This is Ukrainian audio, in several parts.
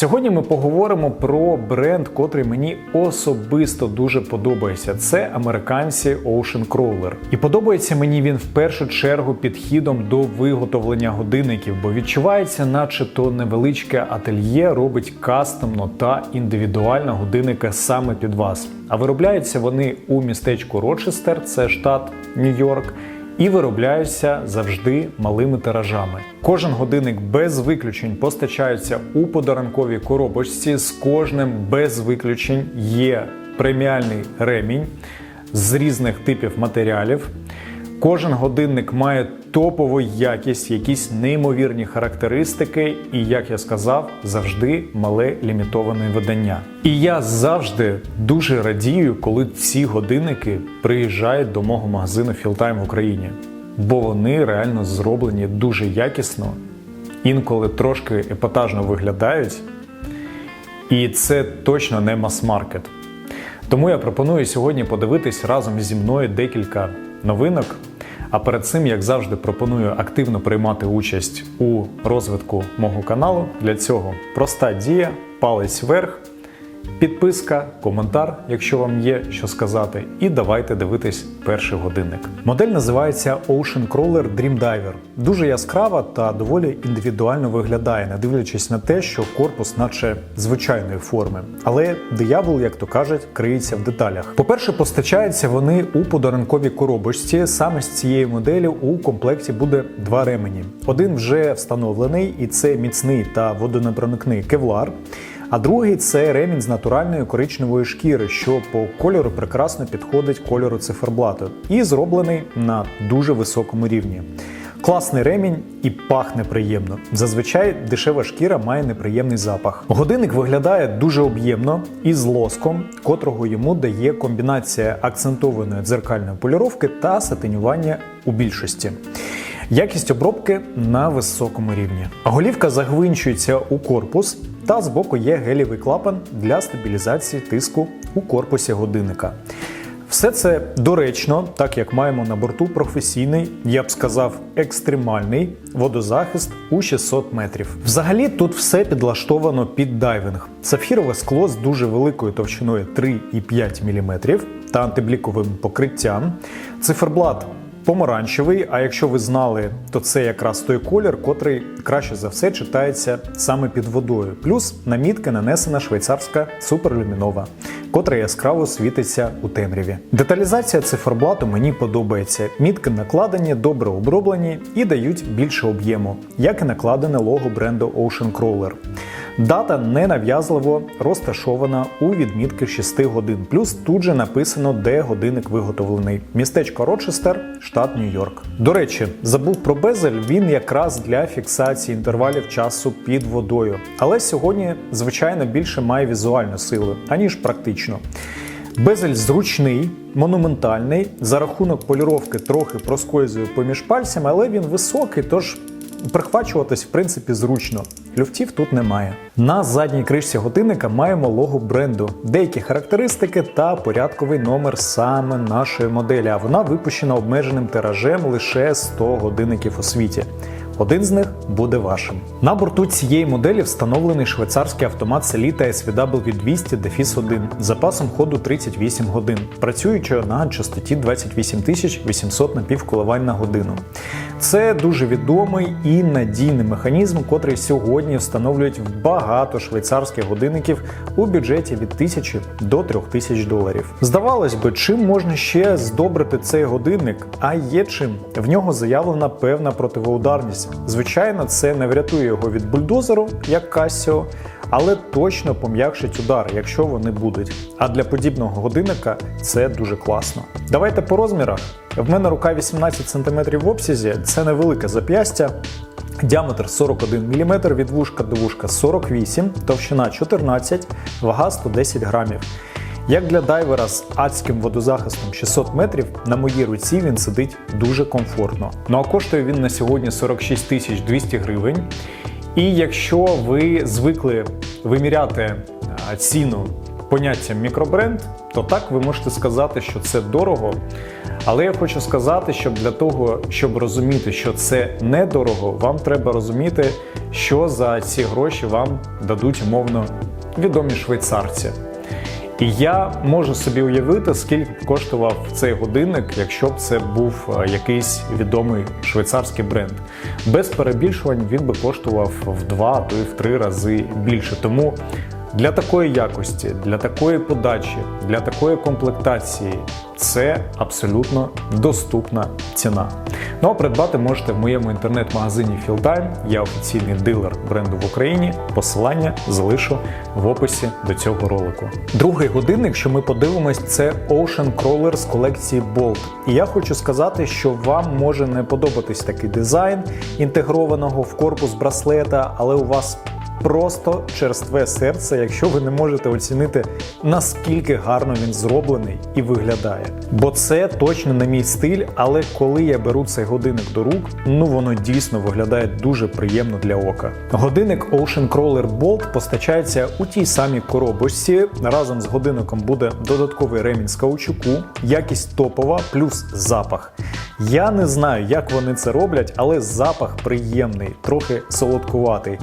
Сьогодні ми поговоримо про бренд, котрий мені особисто дуже подобається. Це американці Ocean Crawler. І подобається мені він в першу чергу підхідом до виготовлення годинників, бо відчувається, наче то невеличке ательє робить кастомно та індивідуально годинники саме під вас. А виробляються вони у містечку Рочестер, це штат Нью-Йорк і виробляються завжди малими тиражами. Кожен годинник без виключень постачається у подарунковій коробочці. З кожним без виключень є преміальний ремінь з різних типів матеріалів. Кожен годинник має топову якість, якісь неймовірні характеристики, і, як я сказав, завжди мале лімітоване видання. І я завжди дуже радію, коли ці годинники приїжджають до мого магазину Філтайм в Україні, бо вони реально зроблені дуже якісно, інколи трошки епатажно виглядають. І це точно не мас-маркет. Тому я пропоную сьогодні подивитись разом зі мною декілька новинок. А перед цим, як завжди, пропоную активно приймати участь у розвитку мого каналу. Для цього проста дія, палець вверх, підписка, коментар, якщо вам є що сказати, і давайте дивитись перший годинник. Модель називається Ocean Crawler Dream Diver. Дуже яскрава та доволі індивідуально виглядає, не дивлячись на те, що корпус, наче звичайної форми. Але диявол, як то кажуть, криється в деталях. По-перше, постачаються вони у подарунковій коробочці. Саме з цієї моделі у комплекті буде два ремені. Один вже встановлений, і це міцний та водонепроникний кевлар. А другий це ремінь з натуральної коричневої шкіри, що по кольору прекрасно підходить кольору циферблату, і зроблений на дуже високому рівні. Класний ремінь і пахне приємно. Зазвичай дешева шкіра має неприємний запах. Годинник виглядає дуже об'ємно і з лоском, котрого йому дає комбінація акцентованої дзеркальної поліровки та сатинювання у більшості. Якість обробки на високому рівні. Голівка загвинчується у корпус, та збоку є гелівий клапан для стабілізації тиску у корпусі годинника. Все це доречно, так як маємо на борту професійний, я б сказав, екстремальний водозахист у 600 метрів. Взагалі тут все підлаштовано під дайвинг. Сапфірове скло з дуже великою товщиною 3,5 мм та антибліковим покриттям. Циферблат помаранчевий. А якщо ви знали, то це якраз той колір, котрий краще за все читається саме під водою. Плюс на мітки нанесена швейцарська суперлюмінова, котра яскраво світиться у темряві. Деталізація циферблату мені подобається. Мітки накладені, добре оброблені і дають більше об'єму, як і накладене лого бренду Ocean Crawler. Дата ненав'язливо розташована у відмітки 6 годин. Плюс тут же написано, де годинник виготовлений. Містечко Рочестер, штат Нью-Йорк. До речі, забув про безель. Він якраз для фіксації інтервалів часу під водою. Але сьогодні, звичайно, більше має візуальну силу, аніж практично. Безель зручний, монументальний. За рахунок поліровки трохи проскользує поміж пальцями, але він високий, тож прихвачуватись в принципі зручно. Люфтів тут немає. На задній кришці годинника маємо лого бренду, деякі характеристики та порядковий номер саме нашої моделі. А вона випущена обмеженим тиражем лише 100 годинників у світі. Один з них буде вашим. На борту цієї моделі встановлений швейцарський автомат Selita SVW 200 Defis 1 з запасом ходу 38 годин, працюючи на частоті 28800 напівколивань на годину. Це дуже відомий і надійний механізм, котрий сьогодні встановлюють багато швейцарських годинників у бюджеті від 1000 до 3000 доларів. Здавалось би, чим можна ще здобрити цей годинник? А є чим в нього заявлена певна противоударність. Звичайно, це не врятує його від бульдозеру, як Casio, але точно пом'якшить удар, якщо вони будуть. А для подібного годинника це дуже класно. Давайте по розмірах. В мене рука 18 см в обсязі, це невелике зап'ястя. Діаметр 41 мм, від вушка до вушка 48, товщина 14, вага 110 грамів. Як для дайвера з адським водозахистом 600 метрів, на моїй руці він сидить дуже комфортно. Ну а коштує він на сьогодні 46 тисяч 200 гривень. І якщо ви звикли виміряти ціну поняттям мікробренд, то так ви можете сказати, що це дорого. Але я хочу сказати, що для того, щоб розуміти, що це недорого, вам треба розуміти, що за ці гроші вам дадуть умовно відомі швейцарці. І я можу собі уявити, скільки б коштував цей годинник, якщо б це був е, якийсь відомий швейцарський бренд. Без перебільшувань він би коштував в два, то й в три рази більше. Тому для такої якості, для такої подачі, для такої комплектації це абсолютно доступна ціна. Ну а придбати можете в моєму інтернет-магазині Fieldtime. Я офіційний дилер бренду в Україні. Посилання залишу в описі до цього ролику. Другий годинник, що ми подивимось, це Ocean Crawler з колекції Bolt. І я хочу сказати, що вам може не подобатись такий дизайн інтегрованого в корпус браслета, але у вас просто черстве серце, якщо ви не можете оцінити, наскільки гарно він зроблений і виглядає. Бо це точно не мій стиль, але коли я беру цей годинник до рук, ну воно дійсно виглядає дуже приємно для ока. Годинник Ocean Crawler Bolt постачається у тій самій коробочці. Разом з годинником буде додатковий ремінь з каучуку, якість топова, плюс запах. Я не знаю, як вони це роблять, але запах приємний, трохи солодкуватий.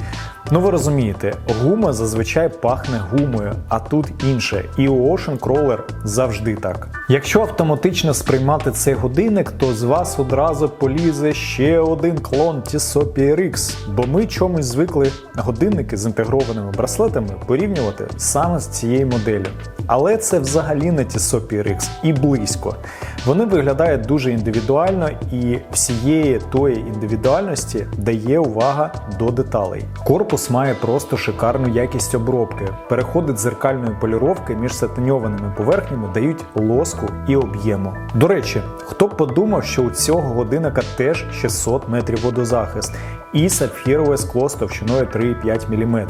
Ну ви розумієте, гума зазвичай пахне гумою, а тут інше. І у Ocean Crawler завжди так. Якщо автоматично сприймати цей годинник, то з вас одразу полізе ще один клон Tissot PRX, бо ми чомусь звикли годинники з інтегрованими браслетами порівнювати саме з цією моделлю. Але це взагалі не Tissot PRX і близько. Вони виглядають дуже індивідуально і всієї тої індивідуальності дає увага до деталей. Корпус має просто шикарну якість обробки. Переходи дзеркальної поліровки між сатиньованими поверхнями дають лоску і об'єму. До речі, хто б подумав, що у цього годинника теж 600 метрів водозахист і сапфірове скло з товщиною 3,5 мм.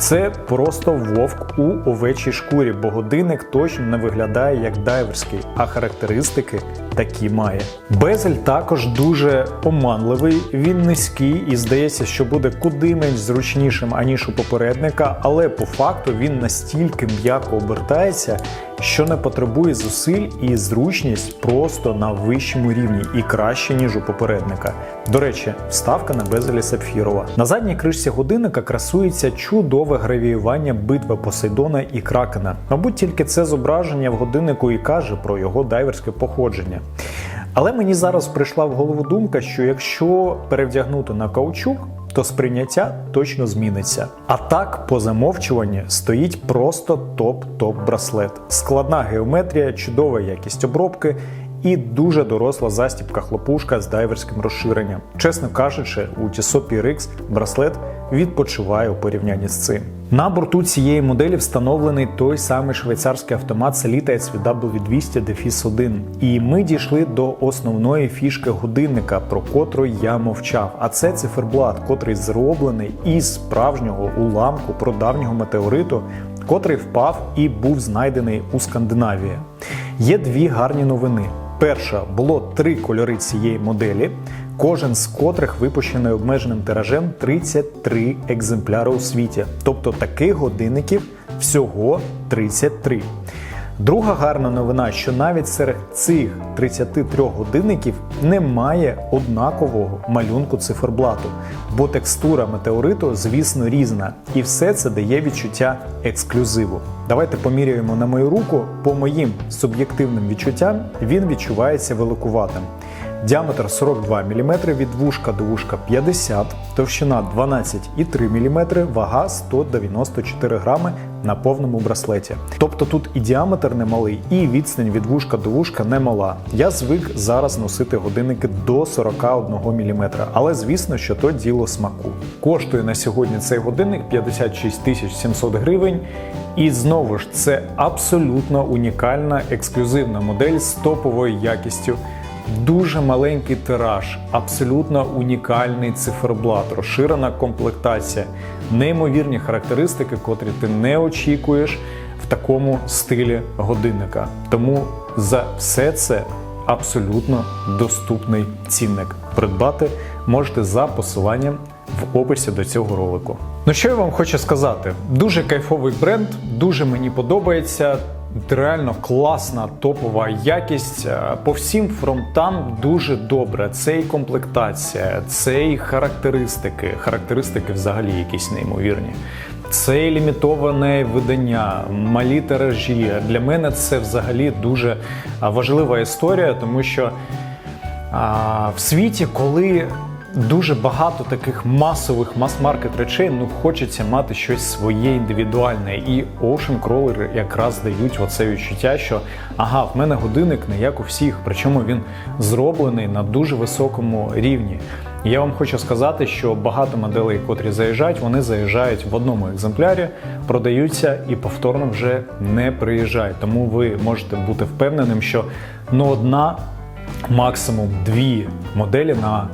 Це просто вовк у овечій шкурі, бо годинник точно не виглядає як дайверський, а характеристики такі має. Безель також дуже оманливий, він низький і здається, що буде куди менш зручнішим аніж у попередника, але по факту він настільки м'яко обертається, що не потребує зусиль і зручність просто на вищому рівні і краще ніж у попередника. До речі, вставка на безелі сапфірова. На задній кришці годинника красується чудове гравіювання битви Посейдона і Кракена. Мабуть, тільки це зображення в годиннику і каже про його дайверське походження. Але мені зараз прийшла в голову думка, що якщо перевдягнути на каучук, то сприйняття точно зміниться. А так, по замовчуванні, стоїть просто топ-топ браслет. Складна геометрія, чудова якість обробки. І дуже доросла застібка хлопушка з дайверським розширенням. Чесно кажучи, у Tissot PRX браслет відпочиває у порівнянні з цим. На борту цієї моделі встановлений той самий швейцарський автомат Selita SW200 Defis 1. І ми дійшли до основної фішки годинника, про котру я мовчав. А це циферблат, котрий зроблений із справжнього уламку прадавнього метеориту, котрий впав і був знайдений у Скандинавії. Є дві гарні новини. Перша було три кольори цієї моделі, кожен з котрих випущений обмеженим тиражем 33 екземпляри у світі. Тобто таких годинників всього 33. Друга гарна новина, що навіть серед цих 33 годинників немає однакового малюнку циферблату, бо текстура метеориту, звісно, різна, і все це дає відчуття ексклюзиву. Давайте поміряємо на мою руку. По моїм суб'єктивним відчуттям він відчувається великуватим. Діаметр 42 мм, від вушка до вушка 50, товщина 12,3 мм, вага 194 грами на повному браслеті. Тобто тут і діаметр немалий, і відстань від вушка до вушка немала. Я звик зараз носити годинники до 41 мм, але звісно, що то діло смаку. Коштує на сьогодні цей годинник 56 700 гривень. І знову ж це абсолютно унікальна ексклюзивна модель з топовою якістю. Дуже маленький тираж, абсолютно унікальний циферблат, розширена комплектація, неймовірні характеристики, котрі ти не очікуєш в такому стилі годинника. Тому за все це абсолютно доступний цінник. Придбати можете за посиланням в описі до цього ролику. Ну що я вам хочу сказати? Дуже кайфовий бренд, дуже мені подобається. Реально класна топова якість Е, по всім фронтам дуже добре. Це і комплектація, це і характеристики. Характеристики взагалі якісь неймовірні. Це і лімітоване видання, малі тиражі. Для мене це взагалі дуже важлива історія, тому що а, в світі, коли дуже багато таких масових мас-маркет речей, ну хочеться мати щось своє індивідуальне. І Ocean Crawler якраз дають оце відчуття, що ага, в мене годинник не як у всіх, причому він зроблений на дуже високому рівні. Я вам хочу сказати, що багато моделей, котрі заїжджають, вони заїжджають в одному екземплярі, продаються і повторно вже не приїжджають. Тому ви можете бути впевненим, що ну одна максимум дві моделі на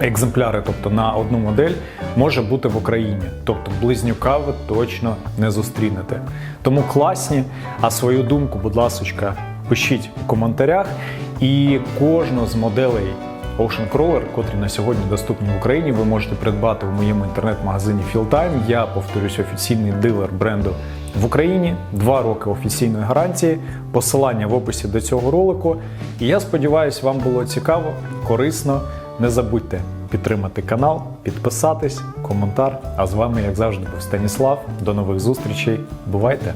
е, екземпляри, тобто на одну модель, може бути в Україні. Тобто близнюка ви точно не зустрінете. Тому класні. А свою думку, будь ласка, пишіть у коментарях. І кожну з моделей Ocean Crawler, котрі на сьогодні доступні в Україні, ви можете придбати в моєму інтернет-магазині Fieldtime. Я повторюсь, офіційний дилер бренду в Україні. Два роки офіційної гарантії. Посилання в описі до цього ролику. І я сподіваюся, вам було цікаво, корисно. Не забудьте підтримати канал, підписатись, коментар. А з вами, як завжди, був Станіслав. До нових зустрічей. Бувайте!